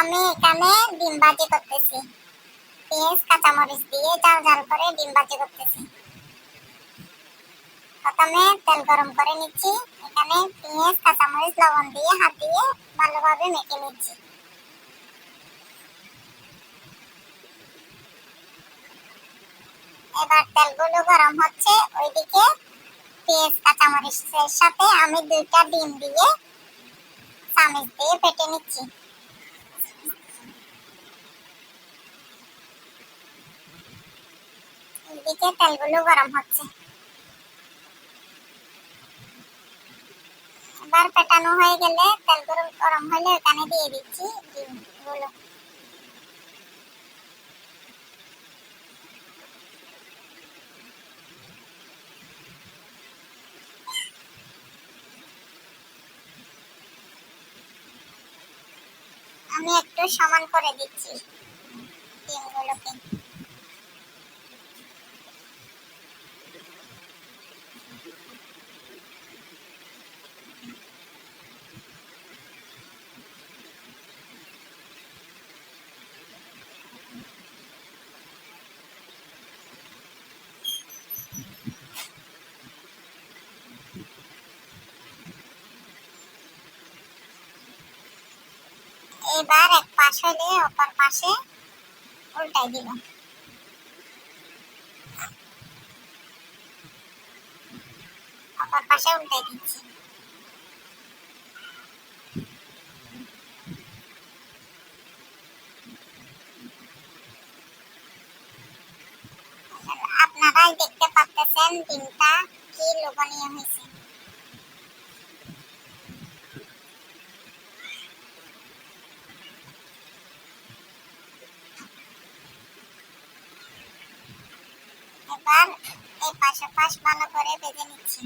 আমি এখানে ডিম ভাজি করতেছি। পেঁয়াজ, কাঁচামরিচ দিয়ে জাল জাল করে ডিম ভাজি করতেছি। প্রথমে তেল গরম করে নিচ্ছি। এখানে পেঁয়াজ, কাঁচামরিচ, লবণ দিয়ে হাত দিয়ে ভালোভাবে মেখে নিচ্ছি। এবার তেলগুলো গরম হচ্ছে। ওইদিকে পেঁয়াজ, কাঁচামরিচের সাথে আমি দুইটা ডিম দিয়ে চামচ দিয়ে ফেটে নিচ্ছি। এদিকে তেলগুলো গরম হচ্ছে। এবার পেটানো হয়ে গেলে তেলগুলো গরম হলে ওখানে দিয়ে দিচ্ছি ডিমগুলো। আমি একটু সমান করে দিচ্ছি ডিমগুলোকে। এবার এক পাশ হলে অপর পাশে উল্টাই দিব অপর পাশে উল্টাই দিচ্ছি। আপনারাই দেখতে পাচ্ছেন ডিমটা কি লোভনীয় হয়েছে। এবার এই পাশাপাশ ভালো করে বেজে নিচ্ছি।